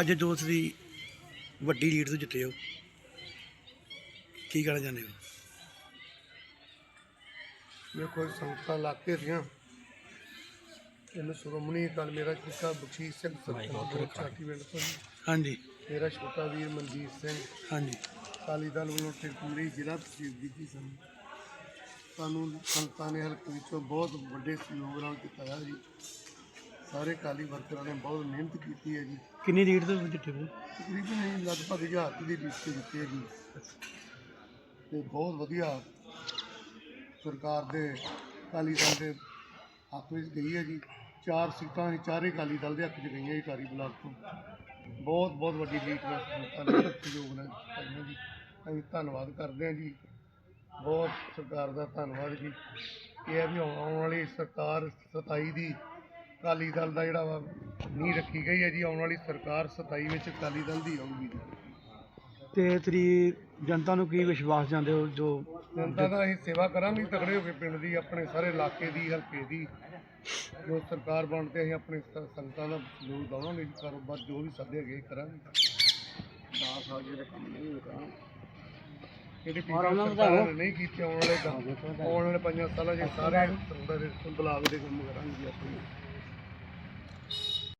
ਅੱਜ ਜੋ ਤੁਸੀਂ ਵੱਡੀ ਲੀਡ ਤੋਂ ਜਿੱਤੇ ਹੋ ਕੀ ਕਹਿਣਾ ਚਾਹੁੰਦੇ ਹੋ? ਵੇਖੋ ਸੰਗਤਾਂ ਇਲਾਕੇ ਦੀਆਂ ਇਹਨੂੰ ਸ਼੍ਰੋਮਣੀ ਅਕਾਲ ਮੇਰਾ ਚਿੱਕਾ ਬਖਸ਼ੀਸ਼ ਸਿੰਘ ਸਰਕਾਰ ਚਾਟੀ ਪਿੰਡ ਤੋਂ ਜੀ। ਹਾਂਜੀ। ਮੇਰਾ ਛੋਟਾ ਵੀਰ ਮਨਜੀਤ ਸਿੰਘ। ਹਾਂਜੀ। ਅਕਾਲੀ ਦਲ ਵੱਲੋਂ ਟਿਕੂਰੀ ਜ਼ਿਲ੍ਹਾ ਤਹਿਸੀਲ ਕੀਤੀ ਸਾਨੂੰ। ਸਾਨੂੰ ਸੰਗਤਾਂ ਨੇ ਹਲਕੇ ਵਿੱਚੋਂ ਬਹੁਤ ਵੱਡੇ ਸਹਿਯੋਗ ਨਾਲ ਕੀਤਾ ਹੈ ਜੀ। ਸਾਰੇ ਅਕਾਲੀ ਵਰਕਰਾਂ ਨੇ ਬਹੁਤ ਮਿਹਨਤ ਕੀਤੀ ਹੈ ਜੀ। ਕਿੰਨੀ ਲੀਡ ਤੋਂ ਜਿੱਤੇ ਹੋ? ਤਕਰੀਬਨ ਇਹ ਲਗਭਗ ਹਜ਼ਾਰ ਕੁ ਦੀ ਲਿਸਟ ਦਿੱਤੀ ਹੈ ਜੀ। ਤੇ ਬਹੁਤ ਵਧੀਆ ਸਰਕਾਰ ਦੇ ਅਕਾਲੀ ਦਲ ਦੇ ਹੱਕ ਵਿੱਚ ਗਈ ਹੈ ਜੀ। ਚਾਰ ਸੀਟਾਂ ਇਹ ਚਾਰੇ ਅਕਾਲੀ ਦਲ ਦੇ ਹੱਕ 'ਚ ਗਈਆਂ ਜੀ ਟਾਰੀ ਬਲਾਕ ਤੋਂ। ਬਹੁਤ ਬਹੁਤ ਵੱਡੀ ਲੀਡ ਨਾਲ ਸੰਗਤਾਂ ਨੇ ਸਹਿਯੋਗ ਨਾਲ ਪਾਈਆਂ ਜੀ ਅਸੀਂ ਧੰਨਵਾਦ ਕਰਦੇ ਹਾਂ ਜੀ। ਬਹੁਤ ਸਰਕਾਰ ਦਾ ਧੰਨਵਾਦ ਜੀ। ਇਹ ਹੈ ਵੀ ਆਉਣ ਆਉਣ ਵਾਲੀ ਸਰਕਾਰ 27 ਦੀ ਅਕਾਲੀ ਦਲ ਦਾ ਜਿਹੜਾ ਵਾ ਨੀਂਹ ਰੱਖੀ ਗਈ ਹੈ ਜੀ ਆਉਣ ਵਾਲੀ ਸਰਕਾਰ 27 ਵਿੱਚ ਅਕਾਲੀ ਦਲ ਦੀ ਆਊਗੀ ਜੀ। ਤੇ ਤੇਰੀ ਜਨਤਾ ਨੂੰ ਕੀ ਵਿਸ਼ਵਾਸ ਜਾਂਦੇ ਹੋ ਜੋ ਜਨਤਾ ਦਾ ਅਸੀਂ ਸੇਵਾ ਕਰਾਂਗੇ ਤਗੜੇ ਹੋ ਕੇ ਪਿੰਡ ਦੀ ਆਪਣੇ ਸਾਰੇ ਇਲਾਕੇ ਦੀ ਹਲਕੇ ਦੀ। ਜੋ ਸਰਕਾਰ ਬਣ ਤੇ ਅਸੀਂ ਆਪਣੇ ਸ- ਸੰਗਤਾਂ ਦਾ ਸਹਿਯੋਗ ਦੇਵਾਂਗੇ ਜੀ ਕਾਰੋਬਾਰ ਜੋ ਵੀ ਸੱਦੇ ਹੈਗੇ ਕਰਾਂਗੇ। ਦਾਸ ਆ ਜਿਹੜੇ ਕੰਮ ਨਹੀਂ ਪਿਛਲੇ ਸਰਕਾਰਾਂ ਨੇ ਨਹੀਂ ਕੀਤੇ ਆਉਣ ਵਾਲੇ ਕੰਮ ਆਉਣ ਵਾਲੇ ਪੰਜਾਂ ਸਾਲਾਂ 'ਚ ਸਾਰੇ ਸੰਗਤਾਂ ਦੇ ਬਲਾਕ ਦੇ ਕੰਮ ਕਰਾਂਗੇ ਜੀ ਆਪਣੇ।